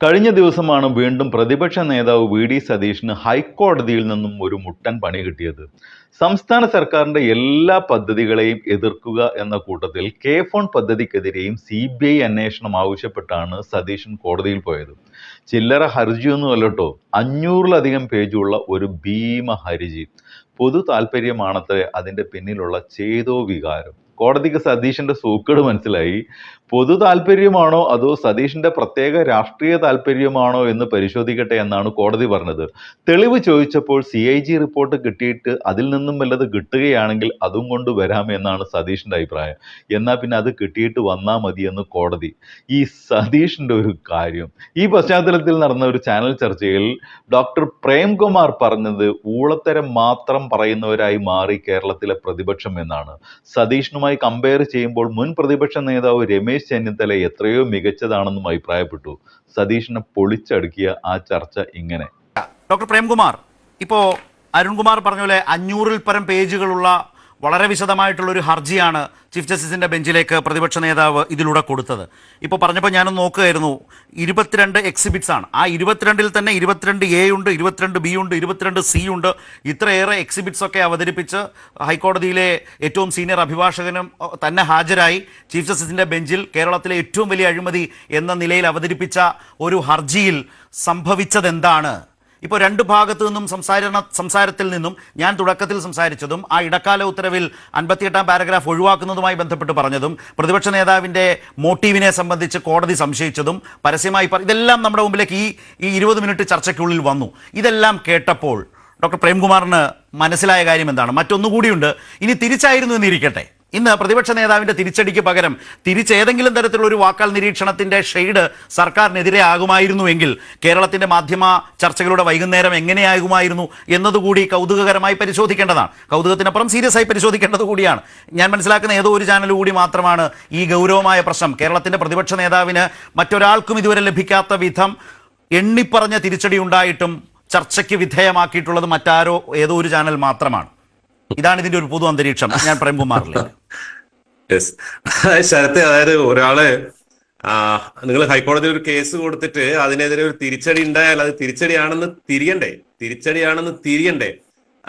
കഴിഞ്ഞ ദിവസമാണ് വീണ്ടും പ്രതിപക്ഷ നേതാവ് വി ഡി സതീഷിന് ഹൈക്കോടതിയിൽ നിന്നും ഒരു മുട്ടൻ പണി കിട്ടിയത്. സംസ്ഥാന സർക്കാരിന്റെ എല്ലാ പദ്ധതികളെയും എതിർക്കുക എന്ന കൂട്ടത്തിൽ കെ ഫോൺ പദ്ധതിക്കെതിരെയും സി ബി ഐ അന്വേഷണം ആവശ്യപ്പെട്ടാണ് സതീശൻ കോടതിയിൽ പോയത്. ചില്ലറ ഹർജിയൊന്നും അല്ലട്ടോ അഞ്ഞൂറിലധികം പേജുള്ള ഒരു ഭീമ ഹർജി പൊതു താല്പര്യമാണത്രേ അതിന്റെ പിന്നിലുള്ള ചേതോ വികാരം. കോടതിക്ക് സതീഷിന്റെ സൂക്കേട് മനസ്സിലായി. പൊതു താല്പര്യമാണോ അതോ സതീഷിന്റെ പ്രത്യേക രാഷ്ട്രീയ താല്പര്യമാണോ എന്ന് പരിശോധിക്കട്ടെ എന്നാണ് കോടതി പറഞ്ഞത്. തെളിവ് ചോദിച്ചപ്പോൾ സി ഐ ജി റിപ്പോർട്ട് കിട്ടിയിട്ട് അതിൽ നിന്നും വല്ലത് കിട്ടുകയാണെങ്കിൽ അതും കൊണ്ട് വരാം എന്നാണ് സതീഷിന്റെ അഭിപ്രായം. എന്നാൽ പിന്നെ അത് കിട്ടിയിട്ട് വന്നാൽ മതി എന്ന് കോടതി. ഈ സതീഷിന്റെ ഒരു കാര്യം. ഈ പശ്ചാത്തലത്തിൽ നടന്ന ഒരു ചാനൽ ചർച്ചയിൽ ഡോക്ടർ പ്രേംകുമാർ പറഞ്ഞത് ഊളത്തരം മാത്രം പറയുന്നവരായി മാറി കേരളത്തിലെ പ്രതിപക്ഷം എന്നാണ്. സതീഷിനുമായി കമ്പയർ ചെയ്യുമ്പോൾ മുൻ പ്രതിപക്ഷ നേതാവ് രമേശ് ചെന്നിത്തല എത്രയോ മികച്ചതാണെന്നും അഭിപ്രായപ്പെട്ടു. സതീഷിനെ പൊളിച്ചടുക്കിയ ആ ചർച്ച ഇങ്ങനെ. ഡോക്ടർ പ്രേംകുമാർ ഇപ്പോ അരുൺകുമാർ പറഞ്ഞ പോലെ അഞ്ഞൂറിൽ പരം പേജുകളുള്ള വളരെ വിശദമായിട്ടുള്ളൊരു ഹർജിയാണ് ചീഫ് ജസ്റ്റിസിന്റെ ബെഞ്ചിലേക്ക് പ്രതിപക്ഷ നേതാവ് ഇതിലൂടെ കൊടുത്തത്. ഇപ്പോൾ പറഞ്ഞപ്പോൾ ഞാനൊന്ന് നോക്കുകയായിരുന്നു ഇരുപത്തിരണ്ട് എക്സിബിറ്റ്സ് ആണ്. ആ ഇരുപത്തിരണ്ടിൽ തന്നെ ഇരുപത്തിരണ്ട് എ ഉണ്ട് ഇരുപത്തിരണ്ട് ബി ഉണ്ട് ഇരുപത്തിരണ്ട് സി ഉണ്ട്. ഇത്രയേറെ എക്സിബിറ്റ്സ് ഒക്കെ അവതരിപ്പിച്ച് ഹൈക്കോടതിയിലെ ഏറ്റവും സീനിയർ അഭിഭാഷകനും തന്നെ ഹാജരായി ചീഫ് ജസ്റ്റിസിന്റെ ബെഞ്ചിൽ കേരളത്തിലെ ഏറ്റവും വലിയ അഴിമതി എന്ന നിലയിൽ അവതരിപ്പിച്ച ഒരു ഹർജിയിൽ സംഭവിച്ചത് എന്താണ് ഇപ്പോൾ രണ്ട് ഭാഗത്തു നിന്നും സംസാരണ സംസാരത്തിൽ നിന്നും ഞാൻ തുടക്കത്തിൽ സംസാരിച്ചതും ആ ഇടക്കാല ഉത്തരവിൽ അൻപത്തിയെട്ടാം പാരഗ്രാഫ് ഒഴിവാക്കുന്നതുമായി ബന്ധപ്പെട്ട് പറഞ്ഞതും പ്രതിപക്ഷ നേതാവിന്റെ മോട്ടീവിനെ സംബന്ധിച്ച് കോടതി സംശയിച്ചതും പരസ്യമായി ഇതെല്ലാം നമ്മുടെ മുമ്പിലേക്ക് ഈ ഈ ഇരുപത് മിനിറ്റ് ചർച്ചയ്ക്കുള്ളിൽ വന്നു. ഇതെല്ലാം കേട്ടപ്പോൾ ഡോക്ടർ പ്രേംകുമാറിന് മനസ്സിലായ കാര്യം എന്താണ്? മറ്റൊന്നുകൂടിയുണ്ട്. ഇനി തിരിച്ചായിരുന്നു എന്നിരിക്കട്ടെ. ഇന്ന് പ്രതിപക്ഷ നേതാവിന്റെ തിരിച്ചടിക്ക് പകരം തിരിച്ചേതെങ്കിലും തരത്തിലുള്ള ഒരു വാക്കാൽ നിരീക്ഷണത്തിന്റെ ഷെയ്ഡ് സർക്കാരിനെതിരെ ആകുമായിരുന്നുവെങ്കിൽ കേരളത്തിന്റെ മാധ്യമ ചർച്ചകളുടെ വൈകുന്നേരം എങ്ങനെയാകുമായിരുന്നു എന്നതുകൂടി കൗതുകകരമായി പരിശോധിക്കേണ്ടതാണ്. കൗതുകത്തിനപ്പുറം സീരിയസ് ആയി പരിശോധിക്കേണ്ടത് കൂടിയാണ്. ഞാൻ മനസ്സിലാക്കുന്ന ഏതോ ഒരു ചാനൽ കൂടി മാത്രമാണ് ഈ ഗൗരവമായ പ്രശ്നം. കേരളത്തിന്റെ പ്രതിപക്ഷ നേതാവിന് മറ്റൊരാൾക്കും ഇതുവരെ ലഭിക്കാത്ത വിധം എണ്ണിപ്പറഞ്ഞ തിരിച്ചടി ഉണ്ടായിട്ടും ചർച്ചയ്ക്ക് വിധേയമാക്കിയിട്ടുള്ളത് മറ്റാരോ ഏതോ ഒരു ചാനൽ മാത്രമാണ്. ഇതാണ് ഇതിന്റെ ഒരു പൊതു അന്തരീക്ഷം. ഞാൻ യെസ് ശരത്തെ അതായത് ഒരാളെ നിങ്ങൾ ഹൈക്കോടതിയിൽ ഒരു കേസ് കൊടുത്തിട്ട് അതിനെതിരെ ഒരു തിരിച്ചടി ഉണ്ടായാൽ അത് തിരിച്ചടിയാണെന്ന് തിരിയണ്ടേ? തിരിച്ചടിയാണെന്ന് തിരിയണ്ടേ?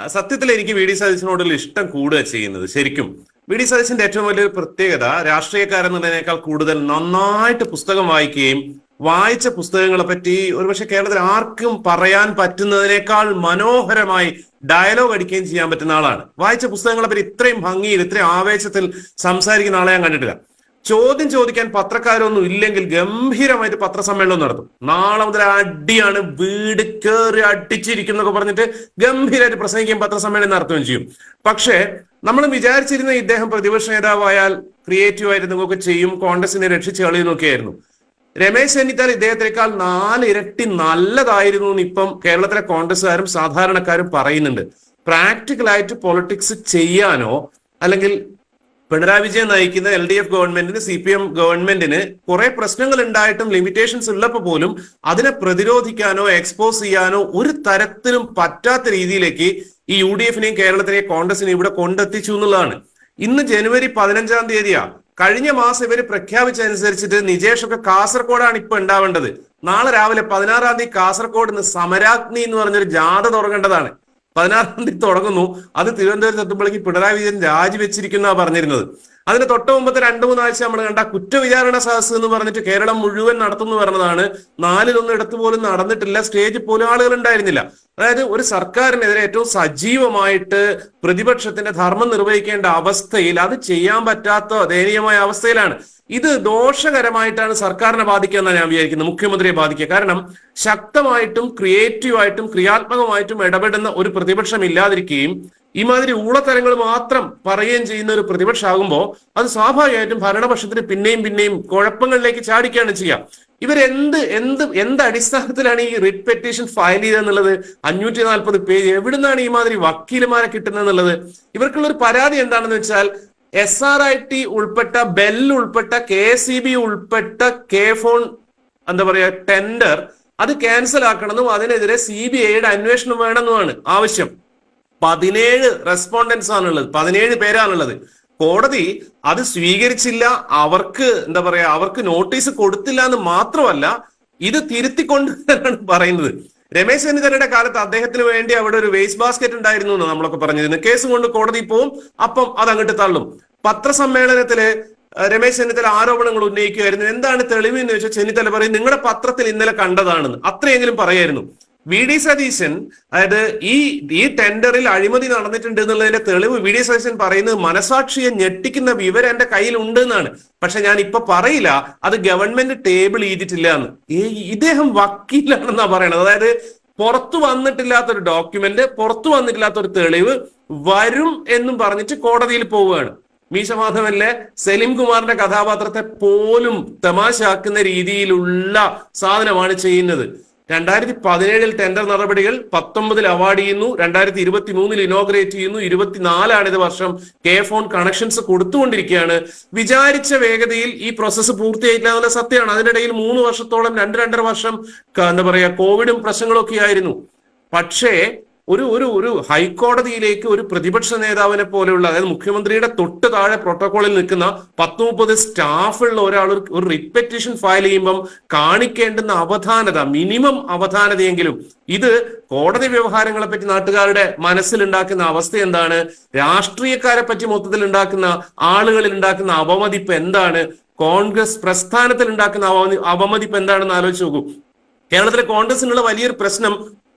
സത്യത്തിൽ എനിക്ക് വി ഡി സതീശനോടുള്ള ഇഷ്ടം കൂടുക ചെയ്യുന്നത് ശരിക്കും. വി ഡി സതീശന്റെ ഏറ്റവും വലിയൊരു പ്രത്യേകത രാഷ്ട്രീയക്കാരെന്നുള്ളതിനേക്കാൾ കൂടുതൽ നന്നായിട്ട് പുസ്തകം വായിക്കുകയും വായിച്ച പുസ്തകങ്ങളെ പറ്റി ഒരുപക്ഷെ കേരളത്തിൽ ആർക്കും പറയാൻ പറ്റുന്നതിനേക്കാൾ മനോഹരമായി ഡയലോഗ് അടിക്കുകയും ചെയ്യാൻ പറ്റുന്ന ആളാണ്. വായിച്ച പുസ്തകങ്ങളെ പറ്റി ഇത്രയും ഭംഗിയിൽ ഇത്രയും ആവേശത്തിൽ സംസാരിക്കുന്ന ആളെ ഞാൻ കണ്ടിട്ടില്ല. ചോദ്യം ചോദിക്കാൻ പത്രക്കാരൊന്നും ഇല്ലെങ്കിൽ ഗംഭീരമായിട്ട് പത്രസമ്മേളനം നടത്തും. നാളെ മുതൽ അടിയാണ് വീട് കയറി അടിച്ചിരിക്കുന്നൊക്കെ പറഞ്ഞിട്ട് ഗംഭീരമായിട്ട് പ്രസംഗിക്കുകയും പത്രസമ്മേളനം നടത്തുകയും ചെയ്യും. പക്ഷേ നമ്മൾ വിചാരിച്ചിരുന്ന ഇദ്ദേഹം പ്രതിപക്ഷ നേതാവായാൽ ക്രിയേറ്റീവായിട്ട് നിങ്ങൾക്ക് ചെയ്യും കോൺഗ്രസിനെ രക്ഷിച്ച് കളിയുന്നൊക്കെയായിരുന്നു രമേശ് ചെന്നിത്തല ഇദ്ദേഹത്തെക്കാൾ നാല് ഇരട്ടി നല്ലതായിരുന്നു എന്ന് ഇപ്പം കേരളത്തിലെ കോൺഗ്രസ്സുകാരും സാധാരണക്കാരും പറയുന്നുണ്ട്. പ്രാക്ടിക്കലായിട്ട് പൊളിറ്റിക്സ് ചെയ്യാനോ അല്ലെങ്കിൽ പിണറായി വിജയൻ നയിക്കുന്ന എൽ ഡി എഫ് ഗവൺമെന്റിന് സി പി എം ഗവൺമെന്റിന് കുറെ പ്രശ്നങ്ങൾ ഉണ്ടായിട്ടും ലിമിറ്റേഷൻസ് ഉള്ളപ്പോൾ പോലും അതിനെ പ്രതിരോധിക്കാനോ എക്സ്പോസ് ചെയ്യാനോ ഒരു തരത്തിലും പറ്റാത്ത രീതിയിലേക്ക് ഈ യു ഡി എഫിനെയും കേരളത്തിനെയും കോൺഗ്രസിനെയും ഇവിടെ കൊണ്ടെത്തിച്ചു എന്നുള്ളതാണ്. ഇന്ന് ജനുവരി പതിനഞ്ചാം തീയതിയാ. കഴിഞ്ഞ മാസം ഇവർ പ്രഖ്യാപിച്ചതനുസരിച്ചിട്ട് നിജേഷൊക്കെ കാസർഗോഡാണ് ഇപ്പൊ ഉണ്ടാവേണ്ടത്. നാളെ രാവിലെ പതിനാറാം തീയതി കാസർഗോഡ് നിന്ന് സമരാഗ്നി എന്ന് പറഞ്ഞൊരു ജാഥ തുടങ്ങേണ്ടതാണ്. പതിനാറാം തീയതി തുടങ്ങുന്നു. അത് തിരുവനന്തപുരത്ത് എത്തുമ്പോഴേക്ക് പിണറായി വിജയൻ രാജിവെച്ചിരിക്കുന്ന പറഞ്ഞിരുന്നത്. അതിന് തൊട്ട് മുമ്പത്തെ രണ്ടു മൂന്നാഴ്ച നമ്മൾ കണ്ട കുറ്റവിചാരണ സദസ് എന്ന് പറഞ്ഞിട്ട് കേരളം മുഴുവൻ നടത്തുന്നു പറഞ്ഞതാണ്. നാലിലൊന്നും ഇടത്ത് പോലും നടന്നിട്ടില്ല. സ്റ്റേജിൽ പോലും ആളുകൾ ഉണ്ടായിരുന്നില്ല. അതായത് ഒരു സർക്കാരിനെതിരെ ഏറ്റവും സജീവമായിട്ട് പ്രതിപക്ഷത്തിന്റെ ധർമ്മം നിർവഹിക്കേണ്ട അവസ്ഥയിൽ അത് ചെയ്യാൻ പറ്റാത്ത ദയനീയമായ അവസ്ഥയിലാണ്. ഇത് ദോഷകരമായിട്ടാണ് സർക്കാരിനെ ബാധിക്കുക എന്നാണ് ഞാൻ വിചാരിക്കുന്നത്. മുഖ്യമന്ത്രിയെ ബാധിക്കുക. കാരണം ശക്തമായിട്ടും ക്രിയേറ്റീവായിട്ടും ക്രിയാത്മകമായിട്ടും ഇടപെടുന്ന ഒരു പ്രതിപക്ഷം ഇല്ലാതിരിക്കുകയും ഇമാതിരി ഊളത്തരങ്ങൾ മാത്രം പറയുകയും ചെയ്യുന്ന ഒരു പ്രതിപക്ഷമാകുമ്പോൾ അത് സ്വാഭാവികമായിട്ടും ഭരണപക്ഷത്തിന് പിന്നെയും പിന്നെയും കുഴപ്പങ്ങളിലേക്ക് ചാടിക്കുകയാണ് ചെയ്യുക ഇവരെന്ത് എന്ത് എന്ത് അടിസ്ഥാനത്തിലാണ് ഈ റിട്ട് പെറ്റീഷൻ ഫയൽ ചെയ്തെന്നുള്ളത് അഞ്ഞൂറ്റി നാൽപ്പത് പേജ് എവിടുന്നാണ് ഈ മാതിരി വക്കീലുമാരെ കിട്ടുന്നതെന്നുള്ളത് ഇവർക്കുള്ള ഒരു പരാതി എന്താണെന്ന് വെച്ചാൽ എസ് ആർ ഐ ടി ഉൾപ്പെട്ട ബെൽ ഉൾപ്പെട്ട കെ സി ബി ഉൾപ്പെട്ട കെ ഫോൺ എന്താ പറയാ ടെൻഡർ അത് ക്യാൻസൽ ആക്കണമെന്നും അതിനെതിരെ സി ബി ഐയുടെ അന്വേഷണം വേണമെന്നുമാണ് ആവശ്യം. പതിനേഴ് റെസ്പോണ്ടൻസ് ആണുള്ളത്. പതിനേഴ് പേരാണുള്ളത്. കോടതി അത് സ്വീകരിച്ചില്ല. അവർക്ക് എന്താ പറയാ അവർക്ക് നോട്ടീസ് കൊടുത്തില്ല എന്ന് മാത്രമല്ല ഇത് തിരുത്തിക്കൊണ്ടുവരാനാണ് പറയുന്നത്. രമേശ് ചെന്നിത്തലയുടെ കാലത്ത് അദ്ദേഹത്തിന് വേണ്ടി അവിടെ ഒരു വേസ്റ്റ് ബാസ്ക്കറ്റ് ഉണ്ടായിരുന്നു എന്ന് നമ്മളൊക്കെ പറഞ്ഞിരുന്നു കേസ് കൊണ്ട് കോടതി പോവും അപ്പം അത് അങ്ങോട്ട് തള്ളും. പത്രസമ്മേളനത്തിൽ രമേശ് ചെന്നിത്തല ആരോപണങ്ങൾ ഉന്നയിക്കുമായിരുന്നു എന്താണ് തെളിവ് എന്ന് ചോദിച്ചാൽ ചെന്നിത്തല പറയും നിങ്ങളുടെ പത്രത്തിൽ ഇന്നലെ കണ്ടതാണെന്ന്. അത്രയെങ്കിലും പറയായിരുന്നു. വി ഡി സതീശൻ അതായത് ഈ ഈ ടെൻഡറിൽ അഴിമതി നടന്നിട്ടുണ്ട് എന്നുള്ളതിന്റെ തെളിവ് വി ഡി സതീശൻ പറയുന്നത് മനസാക്ഷിയെ ഞെട്ടിക്കുന്ന വിവരം എന്റെ കയ്യിൽ ഉണ്ട് എന്നാണ് പക്ഷെ ഞാൻ ഇപ്പൊ പറയില്ല അത് ഗവൺമെന്റ് ടേബിൾ ചെയ്തിട്ടില്ല എന്ന്. ഇദ്ദേഹം വക്കീലാണെന്നാ പറയണത്. അതായത് പുറത്തു വന്നിട്ടില്ലാത്ത ഒരു ഡോക്യുമെന്റ് പുറത്തു വന്നിട്ടില്ലാത്ത ഒരു തെളിവ് വരും എന്നും പറഞ്ഞിട്ട് കോടതിയിൽ പോവുകയാണ്. മീശമാധവനിലെ സലീം കുമാറിന്റെ കഥാപാത്രത്തെ പോലും തമാശാക്കുന്ന രീതിയിലുള്ള സാധനമാണ് ചെയ്യുന്നത്. രണ്ടായിരത്തി പതിനേഴിൽ ടെൻഡർ നടപടികൾ പത്തൊമ്പതിൽ അവാർഡ് ചെയ്യുന്നു രണ്ടായിരത്തി ഇരുപത്തി മൂന്നിൽ ഇനോഗ്രേറ്റ് ചെയ്യുന്നു ഇരുപത്തിനാലാണ് ഇത് വർഷം കെ ഫോൺ കണക്ഷൻസ് കൊടുത്തുകൊണ്ടിരിക്കുകയാണ്. വിചാരിച്ച വേഗതയിൽ ഈ പ്രോസസ്സ് പൂർത്തിയായിട്ടില്ല എന്നുള്ള സത്യമാണ്. അതിനിടയിൽ മൂന്ന് വർഷത്തോളം രണ്ട് രണ്ടര വർഷം എന്താ പറയാ കോവിഡും പ്രശ്നങ്ങളൊക്കെ ആയിരുന്നു. പക്ഷേ ഒരു ഒരു ഒരു ഹൈക്കോടതിയിലേക്ക് ഒരു പ്രതിപക്ഷ നേതാവിനെ പോലെയുള്ള അതായത് മുഖ്യമന്ത്രിയുടെ തൊട്ട് താഴെ പ്രോട്ടോകോളിൽ നിൽക്കുന്ന പത്ത് മുപ്പത് സ്റ്റാഫുള്ള ഒരാൾ ഒരു- റിപ്പറ്റീഷൻ ഫയൽ ചെയ്യുമ്പം കാണിക്കേണ്ടുന്ന അവധാനത മിനിമം അവധാനതയെങ്കിലും ഇത് കോടതി വ്യവഹാരങ്ങളെ പറ്റി നാട്ടുകാരുടെ മനസ്സിലുണ്ടാക്കുന്ന അവസ്ഥ എന്താണ്? രാഷ്ട്രീയക്കാരെ പറ്റി മൊത്തത്തിൽ ഉണ്ടാക്കുന്ന ആളുകളിൽ ഉണ്ടാക്കുന്ന അവമതിപ്പ് എന്താണ്? കോൺഗ്രസ് പ്രസ്ഥാനത്തിൽ ഉണ്ടാക്കുന്ന അവമതി അവമതിപ്പ് എന്താണെന്ന് ആലോചിച്ച് നോക്കൂ. കേരളത്തിലെ കോൺഗ്രസിനുള്ള വലിയൊരു പ്രശ്നം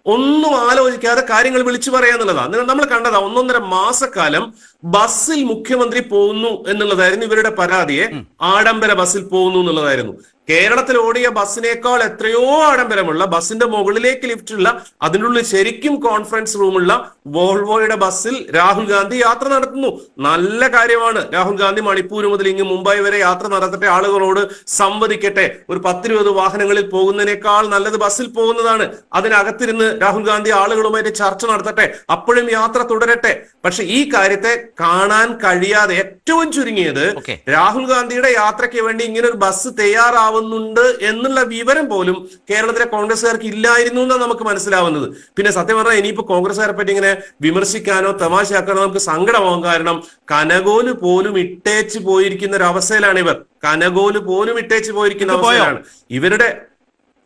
ഒന്നും ആലോചിക്കാതെ കാര്യങ്ങൾ വിളിച്ചു പറയാന്നുള്ളതാണ് നമ്മൾ കണ്ടതാ ഒന്നൊന്നര മാസക്കാലം ബസ്സിൽ മുഖ്യമന്ത്രി പോകുന്നു എന്നുള്ളതായിരുന്നു ഇവരുടെ പരാതിയെ. ആഡംബര ബസ്സിൽ പോകുന്നു എന്നുള്ളതായിരുന്നു. കേരളത്തിൽ ഓടിയ ബസ്സിനേക്കാൾ എത്രയോ ആഡംബരമുള്ള ബസ്സിന്റെ മുകളിലേക്ക് ലിഫ്റ്റുള്ള അതിനുള്ളിൽ ശരിക്കും കോൺഫറൻസ് റൂമുള്ള വോൾവോയുടെ ബസ്സിൽ രാഹുൽ ഗാന്ധി യാത്ര നടത്തുന്നു. നല്ല കാര്യമാണ്. രാഹുൽ ഗാന്ധി മണിപ്പൂർ മുതൽ ഇങ്ങ് മുംബൈ വരെ യാത്ര നടത്തട്ടെ. ആളുകളോട് സംവദിക്കട്ടെ. ഒരു പത്തിരുപത് വാഹനങ്ങളിൽ പോകുന്നതിനേക്കാൾ നല്ലത് ബസ്സിൽ പോകുന്നതാണ്. അതിനകത്തിരുന്ന് രാഹുൽ ഗാന്ധി ആളുകളുമായിട്ട് ചർച്ച നടത്തട്ടെ. അപ്പോഴും യാത്ര തുടരട്ടെ. പക്ഷെ ഈ കാര്യത്തെ കാണാൻ കഴിയാതെ ഏറ്റവും ചുരുങ്ങിയത് രാഹുൽ ഗാന്ധിയുടെ യാത്രയ്ക്ക് വേണ്ടി ഇങ്ങനെ ഒരു ബസ് തയ്യാറാവുന്നുണ്ട് എന്നുള്ള വിവരം പോലും കേരളത്തിലെ കോൺഗ്രസ്സുകാർക്ക് ഇല്ലായിരുന്നു എന്നാണ് നമുക്ക് മനസ്സിലാവുന്നത്. പിന്നെ സത്യം പറഞ്ഞാൽ ഇനിയിപ്പോ കോൺഗ്രസ്സുകാരെ പറ്റി ഇങ്ങനെ വിമർശിക്കാനോ തമാശയാക്കാനോ നമുക്ക് സങ്കടമാവും. കാരണം കനകോൽ പോലും ഇട്ടേച്ച് പോയിരിക്കുന്ന ഒരു അവസ്ഥയിലാണ് ഇവർ. കനകോൽ പോലും ഇട്ടേച്ച് പോയിരിക്കുന്ന അവസ്ഥയാണ് ഇവരുടെ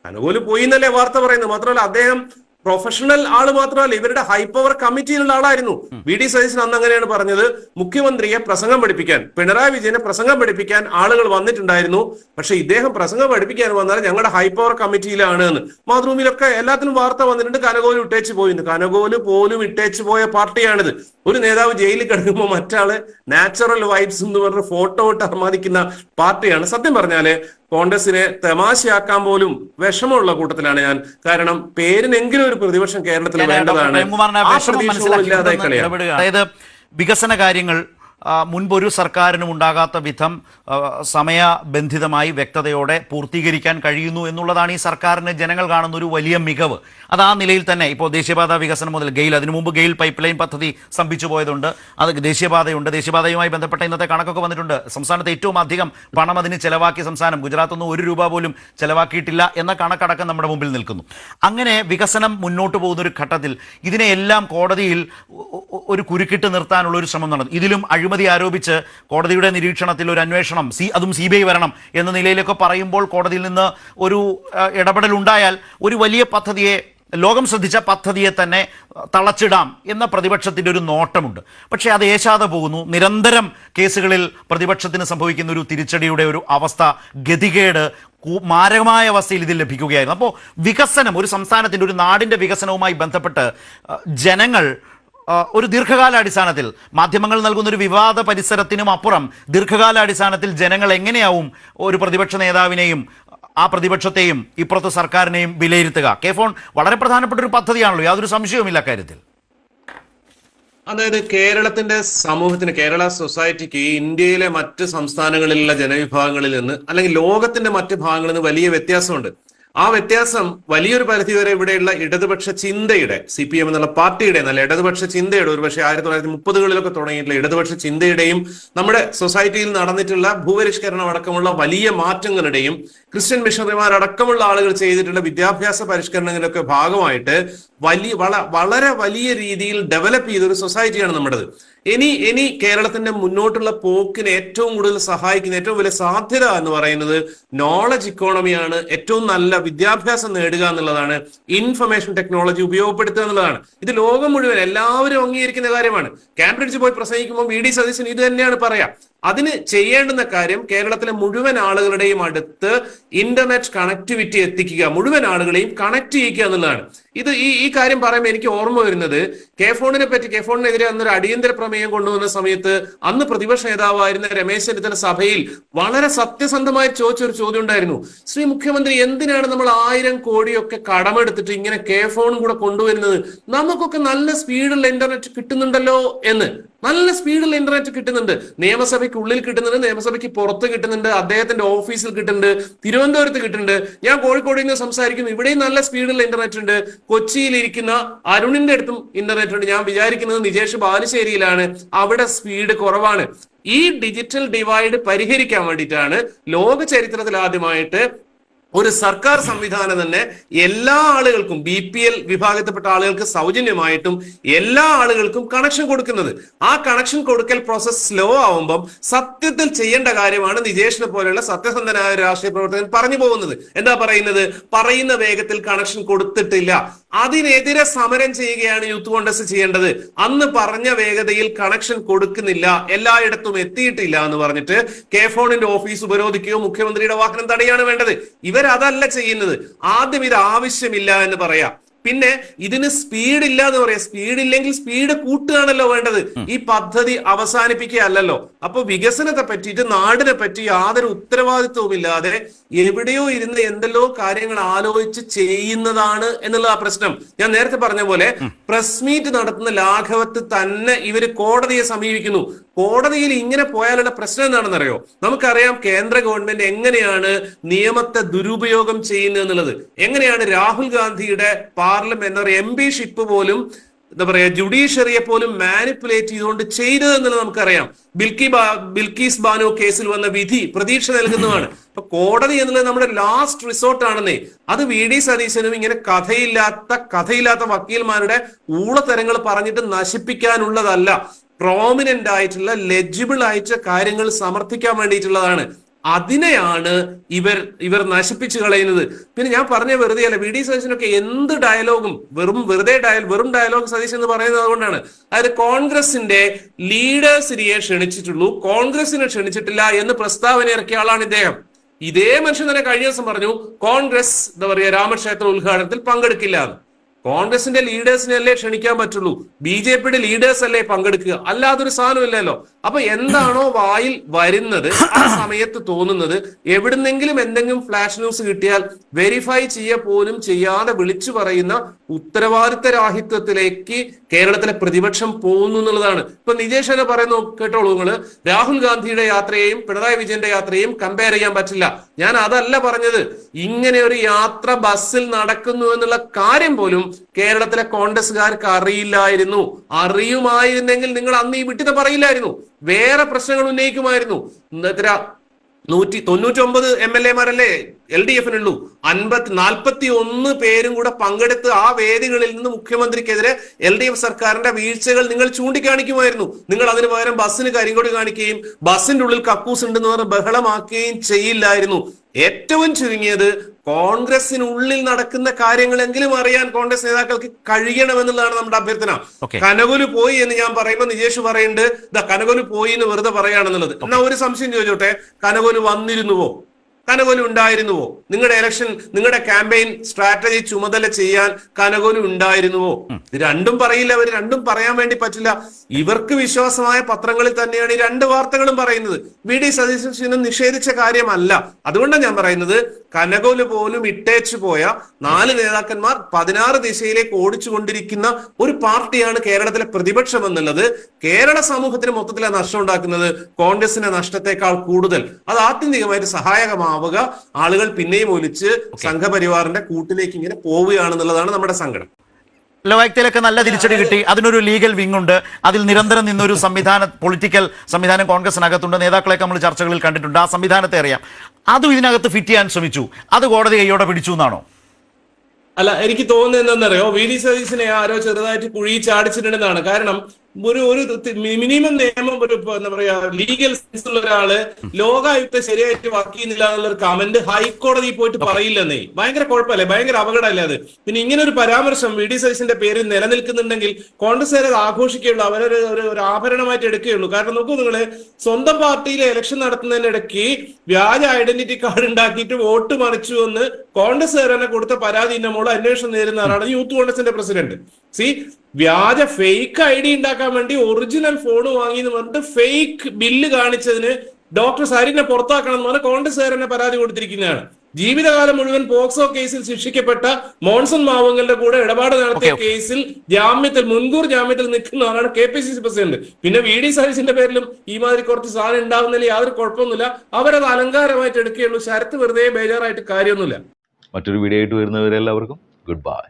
കനകോൽ പോയി എന്നല്ലേ വാർത്ത പറയുന്നത്. മാത്രമല്ല അദ്ദേഹം പ്രൊഫഷണൽ ആൾ മാത്രമല്ല ഇവരുടെ ഹൈ പവർ കമ്മിറ്റിയിലുള്ള ആളായിരുന്നു. വി ഡി സതീശൻ അന്ന് അങ്ങനെയാണ് പറഞ്ഞത് മുഖ്യമന്ത്രിയെ പ്രസംഗം പഠിപ്പിക്കാൻ പിണറായി വിജയനെ പ്രസംഗം പഠിപ്പിക്കാൻ ആളുകൾ വന്നിട്ടുണ്ടായിരുന്നു. പക്ഷെ ഇദ്ദേഹം പ്രസംഗം പഠിപ്പിക്കാൻ വന്നാൽ ഞങ്ങളുടെ ഹൈ പവർ കമ്മിറ്റിയിലാണ് എന്ന് മാതൃഭൂമിയിലൊക്കെ എല്ലാത്തിനും വാർത്ത വന്നിട്ടുണ്ട് കനകോൽ ഇട്ടേച്ച് പോയിന്ന് കനകോൽ പോലും ഇട്ടേച്ച് പോയ പാർട്ടിയാണിത്. ഒരു നേതാവ് ജയിലിൽ കിടക്കുമ്പോൾ മറ്റാൾ നാച്ചുറൽ വൈബ്സ് എന്ന് പറഞ്ഞ ഫോട്ടോ ഇട്ട് അർമാദിക്കുന്ന പാർട്ടിയാണ്. സത്യം പറഞ്ഞാൽ കോൺഗ്രസിനെ തമാശയാക്കാൻ പോലും വിഷമമുള്ള കൂട്ടത്തിലാണ് ഞാൻ. കാരണം പേരിനെങ്കിലും ഒരു പ്രതിപക്ഷം കേരളത്തിൽ വേണ്ടതാണ്. അതായത് വികസന കാര്യങ്ങൾ മുൻപൊരു സർക്കാരിനും ഉണ്ടാകാത്ത വിധം സമയബന്ധിതമായി വ്യക്തതയോടെ പൂർത്തീകരിക്കാൻ കഴിയുന്നു എന്നുള്ളതാണ് ഈ സർക്കാരിന് ജനങ്ങൾ കാണുന്ന ഒരു വലിയ മികവ്. അത് ആ നിലയിൽ തന്നെ ഇപ്പോൾ ദേശീയപാത വികസനം മുതൽ ഗെയിൽ അതിനു മുമ്പ് ഗെയിൽ പൈപ്പ് ലൈൻ പദ്ധതി സ്തംഭിച്ചു പോയതുണ്ട്. അത് ദേശീയപാതയുണ്ട്. ദേശീയപാതയുമായി ബന്ധപ്പെട്ട ഇന്നത്തെ കണക്കൊക്കെ വന്നിട്ടുണ്ട്. സംസ്ഥാനത്ത് ഏറ്റവും അധികം പണം അതിന് ചെലവാക്കിയ സംസ്ഥാനം ഗുജറാത്തൊന്നും ഒരു രൂപ പോലും ചെലവാക്കിയിട്ടില്ല എന്ന കണക്കടക്കം നമ്മുടെ മുമ്പിൽ നിൽക്കുന്നു. അങ്ങനെ വികസനം മുന്നോട്ട് പോകുന്ന ഒരു ഘട്ടത്തിൽ ഇതിനെയെല്ലാം കോടതിയിൽ ഒരു കുരുക്കിട്ട് നിർത്താനുള്ള ഒരു ശ്രമം നടന്നു. ഇതിലും അഴിമതി ആരോപിച്ച് കോടതിയുടെ നിരീക്ഷണത്തിൽ ഒരു അന്വേഷണം സി അതും സി ബി ഐ വരണം എന്ന നിലയിലൊക്കെ പറയുമ്പോൾ കോടതിയിൽ നിന്ന് ഒരു ഇടപെടൽ ഉണ്ടായാൽ ഒരു വലിയ പദ്ധതിയെ ലോകം ശ്രദ്ധിച്ച പദ്ധതിയെ തന്നെ തളച്ചിടാം എന്ന പ്രതിപക്ഷത്തിന്റെ ഒരു നോട്ടമുണ്ട്. പക്ഷേ അത് ഏശാതെ പോകുന്നു. നിരന്തരം കേസുകളിൽ പ്രതിപക്ഷത്തിന് സംഭവിക്കുന്ന ഒരു തിരിച്ചടിയുടെ ഒരു അവസ്ഥ ഗതികേട് മാരകമായ അവസ്ഥയിൽ ഇതിൽ ലഭിക്കുകയായിരുന്നു. അപ്പോൾ വികസനം ഒരു സംസ്ഥാനത്തിന്റെ ഒരു നാടിന്റെ വികസനവുമായി ബന്ധപ്പെട്ട് ജനങ്ങൾ ഒരു ദീർഘകാലാടിസ്ഥാനത്തിൽ മാധ്യമങ്ങൾ നൽകുന്ന ഒരു വിവാദ പരിസരത്തിനും അപ്പുറം ദീർഘകാലാടിസ്ഥാനത്തിൽ ജനങ്ങൾ എങ്ങനെയാവും ഒരു പ്രതിപക്ഷ നേതാവിനെയും ആ പ്രതിപക്ഷത്തെയും ഇപ്പുറത്തെ സർക്കാരിനെയും വിലയിരുത്തുക? കെ ഫോൺ വളരെ പ്രധാനപ്പെട്ട ഒരു പദ്ധതിയാണല്ലോ. യാതൊരു സംശയവുമില്ല കാര്യത്തിൽ അതായത് കേരളത്തിന്റെ സമൂഹത്തിന് കേരള സൊസൈറ്റിക്ക് ഇന്ത്യയിലെ മറ്റ് സംസ്ഥാനങ്ങളിലുള്ള ജനവിഭാഗങ്ങളിൽ നിന്ന് അല്ലെങ്കിൽ ലോകത്തിന്റെ മറ്റ് ഭാഗങ്ങളിൽ നിന്ന് വലിയ വ്യത്യാസമുണ്ട്. ആ വ്യത്യാസം വലിയൊരു പരിധിവരെ ഇവിടെയുള്ള ഇടതുപക്ഷ ചിന്തയുടെ സി പി എം എന്നുള്ള പാർട്ടിയുടെ നല്ല ഇടതുപക്ഷ ചിന്തയുടെ ഒരുപക്ഷെ ആയിരത്തി തൊള്ളായിരത്തി മുപ്പതുകളിലൊക്കെ തുടങ്ങിയിട്ടുള്ള ഇടതുപക്ഷ ചിന്തയുടെയും നമ്മുടെ സൊസൈറ്റിയിൽ നടന്നിട്ടുള്ള ഭൂപരിഷ്കരണം അടക്കമുള്ള വലിയ മാറ്റങ്ങളുടെയും ക്രിസ്ത്യൻ മിഷണറിമാരടക്കമുള്ള ആളുകൾ ചെയ്തിട്ടുള്ള വിദ്യാഭ്യാസ പരിഷ്കരണങ്ങളിലൊക്കെ ഭാഗമായിട്ട് വലിയ വള വളരെ വലിയ രീതിയിൽ ഡെവലപ്പ് ചെയ്ത ഒരു സൊസൈറ്റിയാണ് നമ്മുടേത്. ഇനി ഇനി കേരളത്തിന്റെ മുന്നോട്ടുള്ള പോക്കിന് ഏറ്റവും കൂടുതൽ സഹായിക്കുന്ന ഏറ്റവും വലിയ സാധ്യത എന്ന് പറയുന്നത് നോളജ് ഇക്കോണമിയാണ് ഏറ്റവും നല്ല വിദ്യാഭ്യാസം നേടുക എന്നുള്ളതാണ്. ഇൻഫർമേഷൻ ടെക്നോളജി ഉപയോഗപ്പെടുത്തുക എന്നുള്ളതാണ്. ഇത് ലോകം മുഴുവൻ എല്ലാവരും അംഗീകരിക്കുന്ന കാര്യമാണ്. കാംബ്രിഡ്ജ് പോയി പ്രസംഗിക്കുമ്പോൾ വി ഡി സതീശൻ ഇത് തന്നെയാണ് പറയാ. അതിന് ചെയ്യേണ്ടുന്ന കാര്യം കേരളത്തിലെ മുഴുവൻ ആളുകളുടെയും അടുത്ത് ഇന്റർനെറ്റ് കണക്ടിവിറ്റി എത്തിക്കുക മുഴുവൻ ആളുകളെയും കണക്ട് ചെയ്യിക്കുക എന്നുള്ളതാണ്. ഇത് ഈ ഈ കാര്യം പറയുമ്പോൾ എനിക്ക് ഓർമ്മ വരുന്നത് കെ ഫോണിനെ പറ്റി കെ ഫോണിനെതിരെ അന്നൊരു അടിയന്തര പ്രമേയം കൊണ്ടുവന്ന സമയത്ത് അന്ന് പ്രതിപക്ഷ നേതാവായിരുന്ന രമേശ് ചെന്നിത്തല സഭയിൽ വളരെ സത്യസന്ധമായി ചോദിച്ചൊരു ചോദ്യം ഉണ്ടായിരുന്നു. ശ്രീ മുഖ്യമന്ത്രി എന്തിനാണ് നമ്മൾ ആയിരം കോടിയൊക്കെ കടമെടുത്തിട്ട് ഇങ്ങനെ കെ ഫോണും കൂടെ കൊണ്ടുവരുന്നത്? നമുക്കൊക്കെ നല്ല സ്പീഡുള്ള ഇന്റർനെറ്റ് കിട്ടുന്നുണ്ടല്ലോ എന്ന്. നല്ല സ്പീഡിൽ ഇന്റർനെറ്റ് കിട്ടുന്നുണ്ട്. നിയമസഭയ്ക്ക് ഉള്ളിൽ കിട്ടുന്നുണ്ട് നിയമസഭയ്ക്ക് പുറത്ത് കിട്ടുന്നുണ്ട് അദ്ദേഹത്തിന്റെ ഓഫീസിൽ കിട്ടുന്നുണ്ട് തിരുവനന്തപുരത്ത് കിട്ടുന്നുണ്ട്. ഞാൻ കോഴിക്കോട് നിന്ന് സംസാരിക്കുന്നു. ഇവിടെയും നല്ല സ്പീഡിൽ ഇന്റർനെറ്റ് ഉണ്ട്. കൊച്ചിയിൽ ഇരിക്കുന്ന അരുണിന്റെ അടുത്തും ഇന്റർനെറ്റ് ഉണ്ട്. ഞാൻ വിചാരിക്കുന്നത് നിജേഷ് ബാലുശ്ശേരിയിലാണ്. അവിടെ സ്പീഡ് കുറവാണ്. ഈ ഡിജിറ്റൽ ഡിവൈഡ് പരിഹരിക്കാൻ വേണ്ടിയിട്ടാണ് ലോക ചരിത്രത്തിൽ ആദ്യമായിട്ട് ഒരു സർക്കാർ സംവിധാനം തന്നെ എല്ലാ ആളുകൾക്കും ബി പി എൽ വിഭാഗത്തിൽപ്പെട്ട ആളുകൾക്ക് സൗജന്യമായിട്ടും എല്ലാ ആളുകൾക്കും കണക്ഷൻ കൊടുക്കുന്നത്. ആ കണക്ഷൻ കൊടുക്കൽ പ്രോസസ് സ്ലോ ആവുമ്പം സത്യത്തിൽ ചെയ്യേണ്ട കാര്യമാണ് നിജേഷിനെ പോലെയുള്ള സത്യസന്ധനായ രാഷ്ട്രീയ പ്രവർത്തകൻ പറഞ്ഞു പോകുന്നത്. എന്താ പറയുന്നത്? പറയുന്ന വേഗത്തിൽ കണക്ഷൻ കൊടുത്തിട്ടില്ല. അതിനെതിരെ സമരം ചെയ്യുകയാണ് യൂത്ത് കോൺഗ്രസ് ചെയ്യേണ്ടത്. അന്ന് പറഞ്ഞ വേഗതയിൽ കണക്ഷൻ കൊടുക്കുന്നില്ല. എല്ലായിടത്തും എത്തിയിട്ടില്ല എന്ന് പറഞ്ഞിട്ട് കെ ഫോണിന്റെ ഓഫീസ് ഉപരോധിക്കുകയോ മുഖ്യമന്ത്രിയുടെ വാഹനം തടയാണ് വേണ്ടത്. ഇവരതല്ല ചെയ്യുന്നത്. ആദ്യം ഇത് ആവശ്യമില്ല എന്ന് പറയാം. പിന്നെ ഇതിന് സ്പീഡ് ഇല്ല എന്ന് പറയാം. സ്പീഡ് ഇല്ലെങ്കിൽ സ്പീഡ് കൂട്ടുകയാണല്ലോ വേണ്ടത്. ഈ പദ്ധതി അവസാനിപ്പിക്കുകയല്ലല്ലോ. അപ്പൊ വികസനത്തെ പറ്റിയിട്ട് നാടിനെ പറ്റി യാതൊരു ഉത്തരവാദിത്വവും ഇല്ലാതെ എവിടെയോ ഇരുന്ന് എന്തെല്ലോ കാര്യങ്ങൾ ആലോചിച്ച് ചെയ്യുന്നതാണ് എന്നുള്ള ആ പ്രശ്നം. ഞാൻ നേരത്തെ പറഞ്ഞ പോലെ പ്രസ് മീറ്റ് നടത്തുന്ന ലാഘവത്ത് തന്നെ ഇവർ കോടതിയെ സമീപിക്കുന്നു. കോടതിയിൽ ഇങ്ങനെ പോയാലുള്ള പ്രശ്നം എന്താണെന്നറിയോ? നമുക്കറിയാം കേന്ദ്ര ഗവൺമെന്റ് എങ്ങനെയാണ് നിയമത്തെ ദുരുപയോഗം ചെയ്യുന്നത് എന്നുള്ളത്. എങ്ങനെയാണ് രാഹുൽ ഗാന്ധിയുടെ പാർലമെന്റ് എം പി ഷിപ്പ് പോലും എന്താ പറയാ ജുഡീഷ്യറിയെ പോലും മാനിപ്പുലേറ്റ് ചെയ്തുകൊണ്ട് ചെയ്തത് എന്നുള്ളത് നമുക്കറിയാം. ബിൽക്കി ബിൽക്കീസ് ബാനു കേസിൽ വന്ന വിധി പ്രതീക്ഷ നൽകുന്നതാണ്. അപ്പൊ കോടതി എന്നുള്ളത് നമ്മുടെ ലാസ്റ്റ് റിസോർട്ട് ആണെന്നേ. അത് വി ഡി സതീശനും ഇങ്ങനെ കഥയില്ലാത്ത കഥയില്ലാത്ത വക്കീൽമാരുടെ ഊളത്തരങ്ങൾ പറഞ്ഞിട്ട് നശിപ്പിക്കാനുള്ളതല്ല. പ്രോമിനന്റ് ആയിട്ടുള്ള ലെജിബിൾ ആയിട്ട് കാര്യങ്ങൾ സമർത്ഥിക്കാൻ വേണ്ടിയിട്ടുള്ളതാണ്. അതിനെയാണ് ഇവർ ഇവർ നശിപ്പിച്ചു കളയുന്നത്. പിന്നെ ഞാൻ പറഞ്ഞ വെറുതെ അല്ല വി ഡി സതീശനൊക്കെ എന്ത് ഡയലോഗും വെറും വെറുതെ ഡയൽ വെറും ഡയലോഗ് സതീശൻ എന്ന് പറയുന്നത് അതുകൊണ്ടാണ്. അതായത് കോൺഗ്രസിന്റെ ലീഡേഴ്സിനെ ക്ഷണിച്ചിട്ടുള്ളൂ കോൺഗ്രസിനെ ക്ഷണിച്ചിട്ടില്ല എന്ന് പ്രസ്താവന ഇറക്കിയ ആളാണ് ഇദ്ദേഹം. ഇതേ മനുഷ്യൻ തന്നെ കഴിഞ്ഞ ദിവസം പറഞ്ഞു കോൺഗ്രസ് എന്താ പറയുക രാമക്ഷേത്ര ഉദ്ഘാടനത്തിൽ പങ്കെടുക്കില്ല എന്ന്. കോൺഗ്രസിന്റെ ലീഡേഴ്സിനെ അല്ലേ ക്ഷണിക്കാൻ പറ്റുള്ളൂ? ബി ജെ പിയുടെ ലീഡേഴ്സ് അല്ലേ പങ്കെടുക്കുക? അല്ലാതൊരു സാധനമില്ലല്ലോ. അപ്പൊ എന്താണോ വായിൽ വരുന്നത് ആ സമയത്ത് തോന്നുന്നത് എവിടുന്നെങ്കിലും എന്തെങ്കിലും ഫ്ലാഷ് ന്യൂസ് കിട്ടിയാൽ വെരിഫൈ ചെയ്യ പോലും ചെയ്യാതെ വിളിച്ചു പറയുന്ന ഉത്തരവാദിത്ത രാഹിത്വത്തിലേക്ക് കേരളത്തിലെ പ്രതിപക്ഷം പോകുന്നു എന്നുള്ളതാണ്. ഇപ്പൊ നിജേഷ് തന്നെ പറയുന്നു കേട്ടോളൂ നിങ്ങൾ രാഹുൽ ഗാന്ധിയുടെ യാത്രയെയും പിണറായി വിജയന്റെ യാത്രയെയും കമ്പയർ ചെയ്യാൻ പറ്റില്ല. ഞാൻ അതല്ല പറഞ്ഞത്. ഇങ്ങനെ ഒരു യാത്ര ബസ്സിൽ നടക്കുന്നു എന്നുള്ള കാര്യം പോലും കേരളത്തിലെ കോൺഗ്രസ്സുകാർക്ക് അറിയില്ലായിരുന്നു. അറിയുമായിരുന്നെങ്കിൽ നിങ്ങൾ അന്ന് ഈ വിട്ടിത പറയില്ലായിരുന്നു. വേറെ പ്രശ്നങ്ങൾ ഉന്നയിക്കുമായിരുന്നു. എത്ര നൂറ്റി തൊണ്ണൂറ്റി ഒമ്പത് എം എൽ എമാരല്ലേ എൽ ഡി എഫിനുള്ളൂ അൻപത്തി നാൽപ്പത്തി ഒന്ന് പേരും കൂടെ പങ്കെടുത്ത് ആ വേദികളിൽ നിന്ന് മുഖ്യമന്ത്രിക്കെതിരെ എൽ ഡി എഫ് സർക്കാരിന്റെ വീഴ്ചകൾ നിങ്ങൾ ചൂണ്ടിക്കാണിക്കുമായിരുന്നു. നിങ്ങൾ അതിന് പകരം ബസ്സിന് കരിങ്കൊടി കാണിക്കുകയും ബസ്സിന്റെ ഉള്ളിൽ കക്കൂസ് ഉണ്ടെന്ന് പറഞ്ഞ് ബഹളമാക്കുകയും ചെയ്യില്ലായിരുന്നു. ഏറ്റവും ചുരുങ്ങിയത് കോൺഗ്രസിനുള്ളിൽ നടക്കുന്ന കാര്യങ്ങളെങ്കിലും അറിയാൻ കോൺഗ്രസ് നേതാക്കൾക്ക് കഴിയണമെന്നുള്ളതാണ് നമ്മുടെ അഭ്യർത്ഥന. കനകുൽ പോയി എന്ന് ഞാൻ പറയുമ്പോൾ നിജേഷ് പറയുന്നുണ്ട് ഇതാ കനകൊലു പോയി എന്ന് വെറുതെ പറയാണെന്നുള്ളത് എന്നാ ഒരു സംശയം ചോദിച്ചോട്ടെ? കനകുൽ വന്നിരുന്നുവോ? കനകൊലു ഉണ്ടായിരുന്നുവോ? നിങ്ങളുടെ ഇലക്ഷൻ നിങ്ങളുടെ ക്യാമ്പയിൻ സ്ട്രാറ്റജി ചുമതല ചെയ്യാൻ കനകോലി ഉണ്ടായിരുന്നുവോ? രണ്ടും പറയില്ല അവർ രണ്ടും പറയാൻ വേണ്ടി പറ്റില്ല. ഇവർക്ക് വിശ്വാസമായ പത്രങ്ങളിൽ തന്നെയാണ് ഈ രണ്ട് വാർത്തകളും പറയുന്നത്. വി ഡി സതീശനും നിഷേധിച്ച കാര്യമല്ല. അതുകൊണ്ടാണ് ഞാൻ പറയുന്നത് കനകോൽ പോലും ഇട്ടേച്ചു പോയ നാല് നേതാക്കന്മാർ പതിനാറ് ദിശയിലേക്ക് ഓടിച്ചുകൊണ്ടിരിക്കുന്ന ഒരു പാർട്ടിയാണ് കേരളത്തിലെ പ്രതിപക്ഷം എന്നുള്ളത്. കേരള സമൂഹത്തിന് മൊത്തത്തിലെ നഷ്ടം ഉണ്ടാക്കുന്നത്. കോൺഗ്രസിന്റെ നഷ്ടത്തെക്കാൾ കൂടുതൽ. അത് ആത്യന്തികമായിട്ട് സഹായകമാവുക ആളുകൾ പിന്നെയും ഒലിച്ച് സംഘപരിവാറിന്റെ കൂട്ടിലേക്ക് ഇങ്ങനെ പോവുകയാണെന്നുള്ളതാണ് നമ്മുടെ സങ്കടം. ലോകത്തിലൊക്കെ നല്ല തിരിച്ചടി കിട്ടി. അതിനൊരു ലീഗൽ വിങ് ഉണ്ട്. അതിൽ നിരന്തരം നിന്നൊരു സംവിധാന പൊളിറ്റിക്കൽ സംവിധാനം കോൺഗ്രസിനകത്തുണ്ട്. നേതാക്കളെയൊക്കെ നമ്മൾ ചർച്ചകളിൽ കണ്ടിട്ടുണ്ട്. ആ സംവിധാനത്തെ അറിയാം. അതും ഇതിനകത്ത് ഫിറ്റ് ചെയ്യാൻ ശ്രമിച്ചു. അത് കോടതി കൈയോടെ പിടിച്ചു എന്നാണോ? അല്ല എനിക്ക് തോന്നുന്നത് എന്താണെന്നറിയോ? വി ഡി സതീശിനെ ആരോ ചെറുതായിട്ട് കുഴി ചാടിച്ചിട്ടുണ്ടെന്നാണ്. കാരണം ഒരു ഒരു മിനിമം നിയമം ഒരു എന്താ പറയാ ലീഗൽ സെൻസ് ഉള്ള ഒരാൾ ലോകായുക്ത ശരിയായിട്ട് വർക്ക് ചെയ്യുന്നില്ല എന്നുള്ള ഒരു കമന്റ് ഹൈക്കോടതി പോയിട്ട് പറയില്ലെന്നേ. ഭയങ്കര കുഴപ്പമല്ലേ ഭയങ്കര അപകടമല്ലേ അത്? പിന്നെ ഇങ്ങനെ ഒരു പരാമർശം വി ഡി സതീശന്റെ പേരിൽ നിലനിൽക്കുന്നുണ്ടെങ്കിൽ കോൺഗ്രസ് അത് ആഘോഷിക്കുകയുള്ളൂ. അവരൊരു ഒരു ഒരു ആഭരണമായിട്ട് എടുക്കുകയുള്ളൂ. കാരണം നോക്കൂ നിങ്ങൾ സ്വന്തം പാർട്ടിയിലെ ഇലക്ഷൻ നടത്തുന്നതിനിടയ്ക്ക് വ്യാജ ഐഡന്റിറ്റി കാർഡ് ഉണ്ടാക്കിയിട്ട് വോട്ട് മറിച്ചു എന്ന് കോൺഗ്രസ് തന്നെ കൊടുത്ത പരാതി നമ്മൾ അന്വേഷണം നേരുന്ന ആളാണ് യൂത്ത് കോൺഗ്രസിന്റെ പ്രസിഡന്റ്. സി വ്യാജ ഫേക്ക് ഐ ഡി ഉണ്ടാക്കാൻ വേണ്ടി ഒറിജിനൽ ഫോൺ വാങ്ങി എന്ന് പറഞ്ഞിട്ട് ഫേക്ക് ബില്ല് കാണിച്ചതിന് ഡോക്ടർ സരിനെ പുറത്താക്കണം എന്ന് പറഞ്ഞ് കോൺഗ്രസ് തന്നെ പരാതി കൊടുത്തിരിക്കുന്നതാണ്. ജീവിതകാലം മുഴുവൻ പോക്സോ കേസിൽ ശിക്ഷിക്കപ്പെട്ട മോൺസൺ മാവങ്ങളുടെ കൂടെ ഇടപാട് നടത്തിയ കേസിൽ ജാമ്യത്തിൽ മുൻകൂർ ജാമ്യത്തിൽ നിൽക്കുന്ന ആളാണ് K P C C president. പിന്നെ വി ഡി സതീശിന്റെ പേരിലും ഈ മാതിരി കുറച്ച് സാധനം ഉണ്ടാവുന്നതിൽ യാതൊരു കുഴപ്പമൊന്നുമില്ല. അവരത് അലങ്കാരമായിട്ട് എടുക്കുകയുള്ളൂ. ശരത്ത് വെറുതെ ബേജാറായിട്ട് കാര്യമൊന്നുമില്ല. മറ്റൊരു വീഡിയോ ആയിട്ട് വരുന്നവരെല്ലാവർക്കും ഗുഡ് ബൈ